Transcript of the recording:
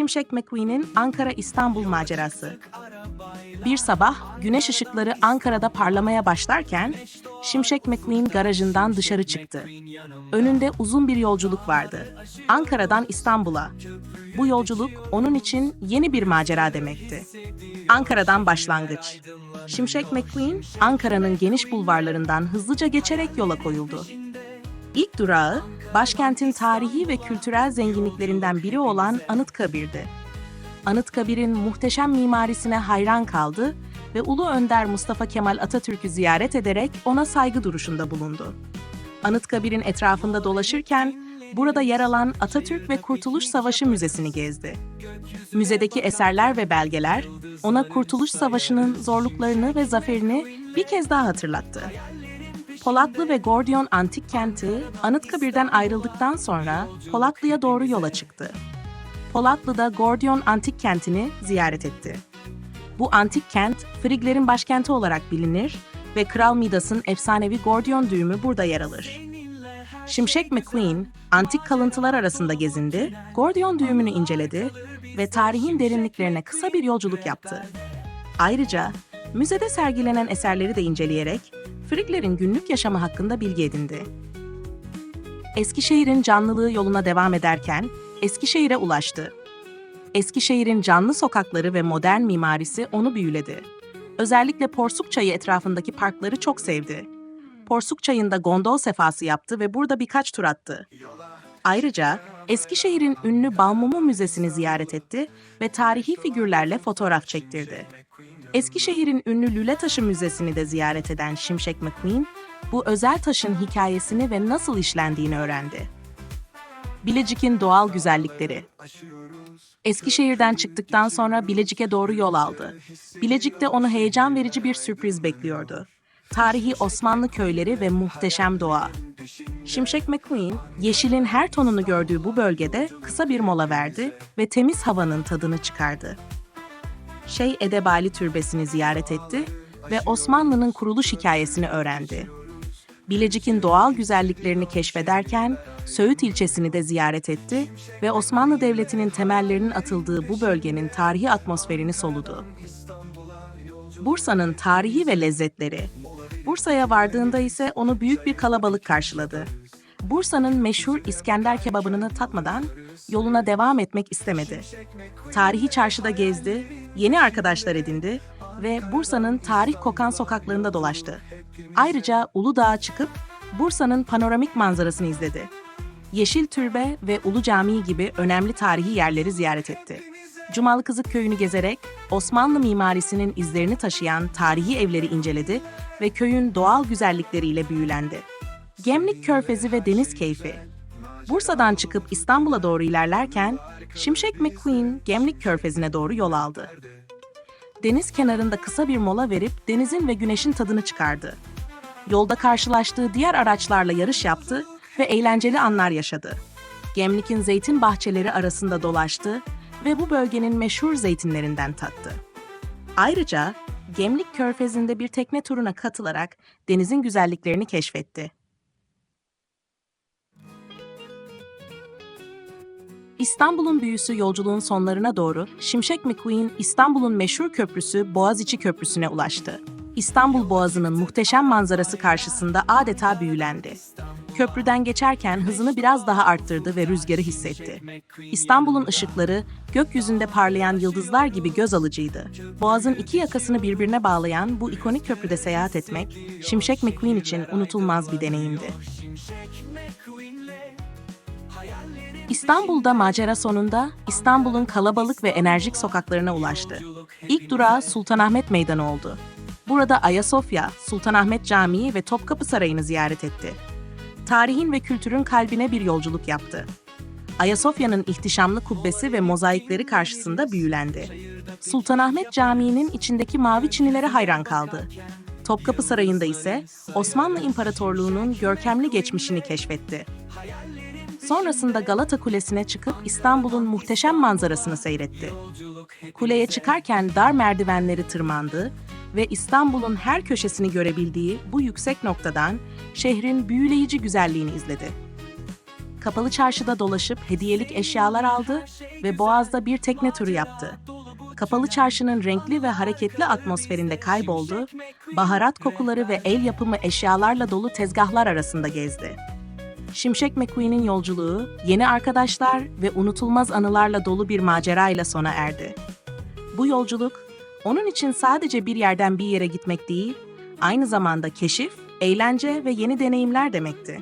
Şimşek McQueen'in Ankara-İstanbul macerası. Bir sabah güneş ışıkları Ankara'da parlamaya başlarken Şimşek McQueen garajından dışarı çıktı. Önünde uzun bir yolculuk vardı. Ankara'dan İstanbul'a. Bu yolculuk onun için yeni bir macera demekti. Ankara'dan başlangıç. Şimşek McQueen, Ankara'nın geniş bulvarlarından hızlıca geçerek yola koyuldu. İlk durağı, başkentin tarihi ve kültürel zenginliklerinden biri olan Anıtkabir'di. Anıtkabir'in muhteşem mimarisine hayran kaldı ve Ulu Önder Mustafa Kemal Atatürk'ü ziyaret ederek ona saygı duruşunda bulundu. Anıtkabir'in etrafında dolaşırken burada yer alan Atatürk ve Kurtuluş Savaşı Müzesi'ni gezdi. Müzedeki eserler ve belgeler ona Kurtuluş Savaşı'nın zorluklarını ve zaferini bir kez daha hatırlattı. Polatlı ve Gordiyon antik kenti Anıtkabir'den ayrıldıktan sonra Polatlı'ya doğru yola çıktı. Polatlı'da Gordiyon antik kentini ziyaret etti. Bu antik kent Friglerin başkenti olarak bilinir ve Kral Midas'ın efsanevi Gordiyon düğümü burada yer alır. Şimşek McQueen, antik kalıntılar arasında gezindi, Gordiyon düğümünü inceledi ve tarihin derinliklerine kısa bir yolculuk yaptı. Ayrıca müzede sergilenen eserleri de inceleyerek Friglerin günlük yaşamı hakkında bilgi edindi. Eskişehir'in canlılığı yoluna devam ederken Eskişehir'e ulaştı. Eskişehir'in canlı sokakları ve modern mimarisi onu büyüledi. Özellikle Porsuk Çayı etrafındaki parkları çok sevdi. Porsuk Çayı'nda gondol sefası yaptı ve burada birkaç tur attı. Ayrıca Eskişehir'in ünlü Balmumu Müzesi'ni ziyaret etti ve tarihi figürlerle fotoğraf çektirdi. Eskişehir'in ünlü Lüle Taşı Müzesi'ni de ziyaret eden Şimşek McQueen, bu özel taşın hikayesini ve nasıl işlendiğini öğrendi. Bilecik'in doğal güzellikleri Eskişehir'den çıktıktan sonra Bilecik'e doğru yol aldı. Bilecik'te onu heyecan verici bir sürpriz bekliyordu. Tarihi Osmanlı köyleri ve muhteşem doğa. Şimşek McQueen, yeşilin her tonunu gördüğü bu bölgede kısa bir mola verdi ve temiz havanın tadını çıkardı. Şeyh Edebali Türbesi'ni ziyaret etti ve Osmanlı'nın kuruluş hikayesini öğrendi. Bilecik'in doğal güzelliklerini keşfederken Söğüt ilçesini de ziyaret etti ve Osmanlı Devleti'nin temellerinin atıldığı bu bölgenin tarihi atmosferini soludu. Bursa'nın tarihi ve lezzetleri. Bursa'ya vardığında ise onu büyük bir kalabalık karşıladı. Bursa'nın meşhur İskender kebabını tatmadan yoluna devam etmek istemedi. Tarihi çarşıda gezdi, yeni arkadaşlar edindi ve Bursa'nın tarih kokan sokaklarında dolaştı. Ayrıca Uludağ'a çıkıp Bursa'nın panoramik manzarasını izledi. Yeşil Türbe ve Ulu Camii gibi önemli tarihi yerleri ziyaret etti. Cumalı Kızık Köyü'nü gezerek Osmanlı mimarisinin izlerini taşıyan tarihi evleri inceledi ve köyün doğal güzellikleriyle büyülendi. Gemlik Körfezi ve Deniz Keyfi Bursa'dan çıkıp İstanbul'a doğru ilerlerken Şimşek McQueen Gemlik Körfezi'ne doğru yol aldı. Deniz kenarında kısa bir mola verip denizin ve güneşin tadını çıkardı. Yolda karşılaştığı diğer araçlarla yarış yaptı ve eğlenceli anlar yaşadı. Gemlik'in zeytin bahçeleri arasında dolaştı ve bu bölgenin meşhur zeytinlerinden tattı. Ayrıca Gemlik Körfezi'nde bir tekne turuna katılarak denizin güzelliklerini keşfetti. İstanbul'un büyüsü yolculuğun sonlarına doğru Şimşek McQueen İstanbul'un meşhur köprüsü Boğaziçi Köprüsü'ne ulaştı. İstanbul Boğazı'nın muhteşem manzarası karşısında adeta büyülendi. Köprüden geçerken hızını biraz daha arttırdı ve rüzgarı hissetti. İstanbul'un ışıkları gökyüzünde parlayan yıldızlar gibi göz alıcıydı. Boğaz'ın iki yakasını birbirine bağlayan bu ikonik köprüde seyahat etmek, Şimşek McQueen için unutulmaz bir deneyimdi. İstanbul'da macera sonunda İstanbul'un kalabalık ve enerjik sokaklarına ulaştı. İlk durağı Sultanahmet Meydanı oldu. Burada Ayasofya, Sultanahmet Camii ve Topkapı Sarayı'nı ziyaret etti. Tarihin ve kültürün kalbine bir yolculuk yaptı. Ayasofya'nın ihtişamlı kubbesi ve mozaikleri karşısında büyülendi. Sultanahmet Camii'nin içindeki mavi çinilere hayran kaldı. Topkapı Sarayı'nda ise Osmanlı İmparatorluğu'nun görkemli geçmişini keşfetti. Sonrasında Galata Kulesi'ne çıkıp İstanbul'un muhteşem manzarasını seyretti. Kuleye çıkarken dar merdivenleri tırmandı ve İstanbul'un her köşesini görebildiği bu yüksek noktadan şehrin büyüleyici güzelliğini izledi. kapalı çarşıda dolaşıp hediyelik eşyalar aldı ve Boğaz'da bir tekne turu yaptı. Kapalı çarşının renkli ve hareketli atmosferinde kayboldu, baharat kokuları ve el yapımı eşyalarla dolu tezgahlar arasında gezdi. Şimşek McQueen'in yolculuğu, yeni arkadaşlar ve unutulmaz anılarla dolu bir macera ile sona erdi. Bu yolculuk, onun için sadece bir yerden bir yere gitmek değil, aynı zamanda keşif, eğlence ve yeni deneyimler demekti.